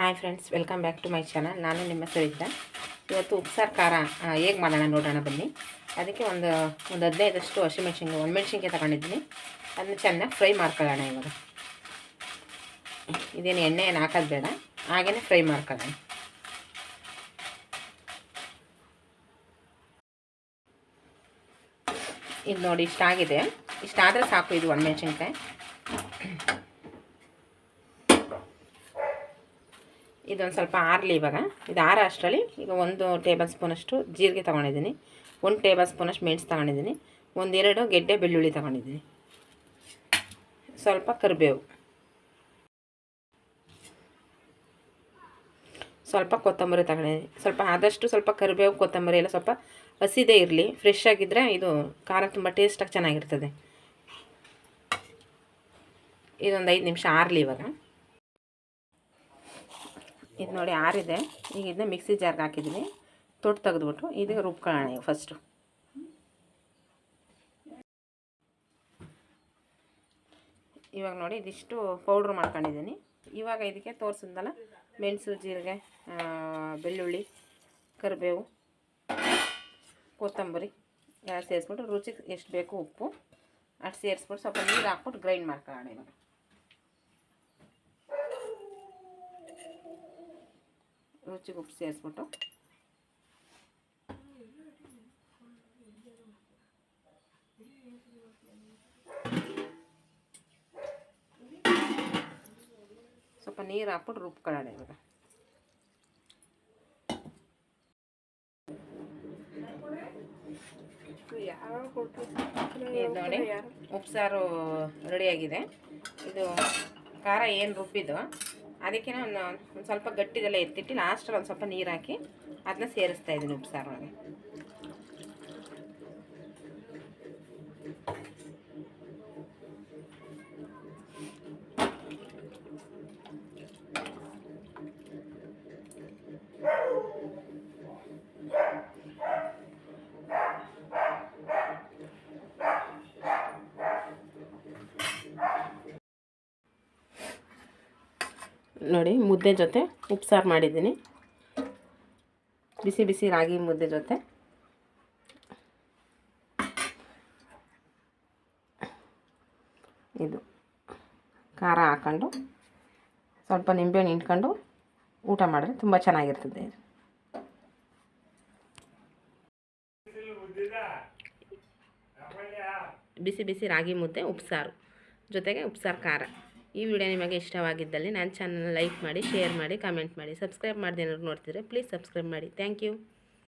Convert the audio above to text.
Hi friends, welcome back to my channel. ನಾನು ನಿಮ್ಮ ಸರಿತಾ. ಇವತ್ತು ಉಪ್ಸಾರು ಖಾರ ಹೇಗೆ ಮಾಡೋಣ ನೋಡೋಣ ಬನ್ನಿ. ಅದಕ್ಕೆ ಒಂದು ಒಂದು ಹದಿನೈದಷ್ಟು ಹಸಿಮೆಣ್ಸಿನ್ಕಾಯಿ ಒಣಮೆಣ್ಸಿನ್ಕಾಯಿ ತಗೊಂಡಿದ್ದೀನಿ. ಅದನ್ನ ಚೆನ್ನಾಗಿ ಫ್ರೈ ಮಾಡ್ಕೊಳ್ಳೋಣ ಇವಾಗ. ಇದೇನು ಎಣ್ಣೆ ಏನು ಹಾಕೋದು ಬೇಡ ಹಾಗೇ ಫ್ರೈ ಮಾಡ್ಕೊಳ್ಳೋಣ. ಇದು ನೋಡಿ ಇಷ್ಟಾಗಿದೆ. ಇಷ್ಟಾದರೆ ಸಾಕು ಇದು ಒಣಮೆಣ್ಸಿನ್ಕಾಯಿ ಇದೊಂದು ಸ್ವಲ್ಪ ಆರಲಿ ಇವಾಗ. ಇದು ಆರ ಅಷ್ಟರಲ್ಲಿ ಈಗ ಒಂದು ಟೇಬಲ್ ಸ್ಪೂನಷ್ಟು ಜೀರಿಗೆ ತೊಗೊಂಡಿದ್ದೀನಿ. ಒಂದು ಟೇಬಲ್ ಸ್ಪೂನಷ್ಟು ಮೆಣಸು ತೊಗೊಂಡಿದ್ದೀನಿ. ಒಂದೆರಡು ಗೆಡ್ಡೆ ಬೆಳ್ಳುಳ್ಳಿ ತೊಗೊಂಡಿದ್ದೀನಿ. ಸ್ವಲ್ಪ ಕರಿಬೇವು. ಸ್ವಲ್ಪ ಕೊತ್ತಂಬರಿ ತಗೊಂಡಿದ್ದೀನಿ ಸ್ವಲ್ಪ ಆದಷ್ಟು ಸ್ವಲ್ಪ ಕರಿಬೇವು, ಕೊತ್ತಂಬರಿ ಎಲ್ಲ ಸ್ವಲ್ಪ ಹಸಿದೇ ಇರಲಿ. ಫ್ರೆಶ್ ಆಗಿದ್ದರೆ ಇದು ಖಾರ ತುಂಬ ಟೇಸ್ಟಾಗಿ ಚೆನ್ನಾಗಿರ್ತದೆ. ಇದೊಂದು ಐದು ನಿಮಿಷ ಆರಲಿ ಇವಾಗ. ಇದು ನೋಡಿ ಆರಿದೆ. ಈಗ ಇದನ್ನ ಮಿಕ್ಸಿ ಜಾರ್ಗೆ ಹಾಕಿದ್ದೀನಿ ತೊಟ್ಟು ತೆಗೆದ್ಬಿಟ್ಟು ಇದಕ್ಕೆ ರುಬ್ಕೊಳ್ಳೋಣ ಈಗ ಫಸ್ಟು ಇವಾಗ ನೋಡಿ ಇದಿಷ್ಟು ಪೌಡ್ರ್ ಮಾಡ್ಕೊಂಡಿದ್ದೀನಿ. ಇವಾಗ ಇದಕ್ಕೆ ತೋರಿಸಿದ್ನಲ್ಲ, ಮೆಣಸು, ಜೀರಿಗೆ ಬೆಳ್ಳುಳ್ಳಿ, ಕರಿಬೇವು, ಕೊತ್ತಂಬರಿ ಎಲ್ಲ ಸೇರಿಸ್ಬಿಟ್ಟು ರುಚಿಗೆ ಎಷ್ಟು ಬೇಕು ಉಪ್ಪು ಅಷ್ಟು ಸೇರಿಸ್ಬಿಟ್ಟು ಸ್ವಲ್ಪ ನೀರು ಹಾಕ್ಬಿಟ್ಟು ಗ್ರೈಂಡ್ ಮಾಡ್ಕೊಳ್ಳೋಣ ಇವಾಗ. ರುಚಿಗೆ ಉಪ್ಪು ಸೇರಿಸ್ಬಿಟ್ಟು. ಸ್ವಲ್ಪ ನೀರು ಹಾಕ್ಬಿಟ್ಟು ರುಬ್ಕೊಳ್ಳೋಣ ಇವಾಗ. ನೋಡಿ ಉಪ್ಸಾರು ರೆಡಿಯಾಗಿದೆ ಇದು ಖಾರ ಏನು ರುಬ್ಬಿದ್ದು? ಅದಕ್ಕೆ ಒಂದು ಒಂದು ಸ್ವಲ್ಪ ಗಟ್ಟಿದೆಲ್ಲ ಎತ್ತಿಟ್ಟು ಲಾಸ್ಟಲ್ಲಿ ಒಂದು ಸ್ವಲ್ಪ ನೀರು ಹಾಕಿ ಅದನ್ನ ಸೇರಿಸ್ತಾ ಇದ್ದೀನಿ ಉಪ್ಸಾರು ನೋಡಿ, ಮುದ್ದೆ ಜೊತೆ ಉಪ್ಸಾರು ಮಾಡಿದ್ದೀನಿ. ಬಿಸಿ ಬಿಸಿ ರಾಗಿ ಮುದ್ದೆ ಜೊತೆ. ಇದು ಖಾರ ಹಾಕ್ಕೊಂಡು ಸ್ವಲ್ಪ ನಿಂಬೆಹಣ್ಣು ಇಟ್ಕೊಂಡು ಊಟ ಮಾಡಿದ್ರೆ ತುಂಬ ಚೆನ್ನಾಗಿರ್ತದೆ ಬಿಸಿ ಬಿಸಿ ರಾಗಿ ಮುದ್ದೆ, ಉಪ್ಸಾರು ಜೊತೆಗೆ ಉಪ್ಸಾರು ಖಾರ. ಈ ವಿಡಿಯೋ ನಿಮಗೆ ಇಷ್ಟವಾಗಿದ್ದಲ್ಲಿ ನನ್ನ ಚಾನಲ್ ಲೈಕ್ ಮಾಡಿ, ಶೇರ್ ಮಾಡಿ, ಕಮೆಂಟ್ ಮಾಡಿ, ಸಬ್ಸ್ಕ್ರೈಬ್ ಮಾಡಿದೆ ನೋಡ್ತಿದ್ರೆ ಪ್ಲೀಸ್ ಸಬ್ಸ್ಕ್ರೈಬ್ ಮಾಡಿ. Thank you